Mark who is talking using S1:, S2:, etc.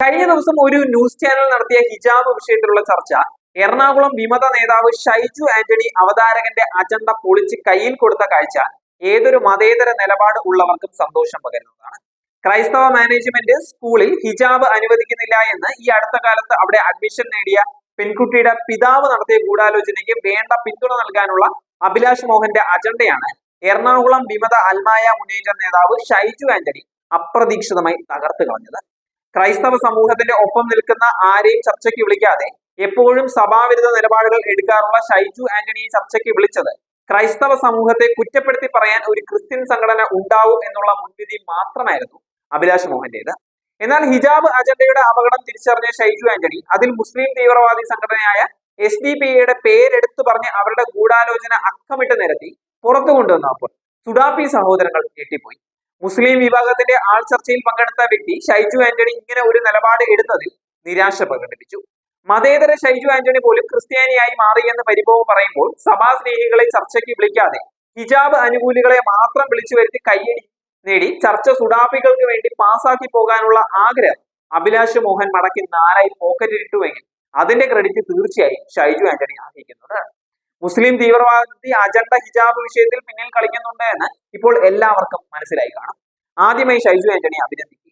S1: കഴിഞ്ഞ ദിവസം ഒരു ന്യൂസ് ചാനൽ നടത്തിയ ഹിജാബ് വിഷയത്തിലുള്ള ചർച്ച. എറണാകുളം വിമത നേതാവ് ഷൈജു ആന്റണി അവതാരകന്റെ അജണ്ട പൊളിച്ച് കയ്യിൽ കൊടുത്ത കാഴ്ച. ഏതൊരു മതേതര നിലപാട് ഉള്ളവർക്കും സന്തോഷം പകരുന്നതാണ്. ക്രൈസ്തവ മാനേജ്മെന്റ് സ്കൂളിൽ ഹിജാബ് അനുവദിക്കുന്നില്ല എന്ന് ഈ അടുത്ത കാലത്ത് അവിടെ അഡ്മിഷൻ നേടിയ പെൺകുട്ടിയുടെ പിതാവ് നടത്തിയ ഗൂഢാലോചനയ്ക്ക് വേണ്ട പിന്തുണ നൽകാനുള്ള അഭിലാഷ് മോഹന്റെ അജണ്ടയാണ് എറണാകുളം വിമത അൽമായ മുന്നേറ്റ നേതാവ് ഷൈജു ആന്റണി അപ്രതീക്ഷിതമായി തകർത്ത് കളഞ്ഞത്. ക്രൈസ്തവ സമൂഹത്തിന്റെ ഒപ്പം നിൽക്കുന്ന ആരെയും ചർച്ചയ്ക്ക് വിളിക്കാതെ എപ്പോഴും സഭാവിരുദ്ധ നിലപാടുകൾ എടുക്കാറുള്ള ഷൈജു ആന്റണിയെ ചർച്ചയ്ക്ക് വിളിച്ചത് ക്രൈസ്തവ സമൂഹത്തെ കുറ്റപ്പെടുത്തി പറയാൻ ഒരു ക്രിസ്ത്യൻ സംഘടന ഉണ്ടാവും എന്നുള്ള മുൻവിധി മാത്രമായിരുന്നു അഭിലാഷ് മോഹന്റേത്. എന്നാൽ ഹിജാബ് അജണ്ടയുടെ അപകടം തിരിച്ചറിഞ്ഞ ഷൈജു ആന്റണി അതിൽ മുസ്ലിം തീവ്രവാദി സംഘടനയായ എസ് ഡി പി എയുടെ പേരെടുത്തു പറഞ്ഞ് അവരുടെ ഗൂഢാലോചന അക്കമിട്ട് നിരത്തി പുറത്തു കൊണ്ടുവന്നപ്പോൾ സുഡാപ്പി സഹോദരങ്ങൾ ഞെട്ടിപ്പോയി. മുസ്ലിം വിഭാഗത്തിന്റെ ആൾ ചർച്ചയിൽ പങ്കെടുത്ത വ്യക്തി ഷൈജു ആന്റണി ഇങ്ങനെ ഒരു നിലപാട് എടുത്തതിൽ നിരാശ പ്രകടിപ്പിച്ചു. മതേതര ഷൈജു ആന്റണി പോലും ക്രിസ്ത്യാനിയായി മാറിയെന്ന് പരിഭവം പറയുമ്പോൾ സഭാ സ്നേഹികളെ ചർച്ചയ്ക്ക് വിളിക്കാതെ ഹിജാബ് അനുകൂലികളെ മാത്രം വിളിച്ചു വരുത്തി കയ്യടി നേടി ചർച്ച സുഡാപ്പികൾക്ക് വേണ്ടി പാസാക്കി പോകാനുള്ള ആഗ്രഹം അഭിലാഷ് മോഹൻ മടക്കി നാലായി പോക്കറ്റിലിട്ടുവെങ്കിൽ അതിന്റെ ക്രെഡിറ്റ് തീർച്ചയായും ഷൈജു ആന്റണി അർഹിക്കുന്നത് മുസ്ലിം തീവ്രവാദി അജണ്ട ഹിജാബ് വിഷയത്തിൽ പിന്നിൽ കളിക്കുന്നുണ്ട് എന്ന് ഇപ്പോൾ എല്ലാവർക്കും മനസ്സിലായി കാണും. ആദ്യമായി ഷൈജു ആന്റണി അഭിനന്ദിക്കുക.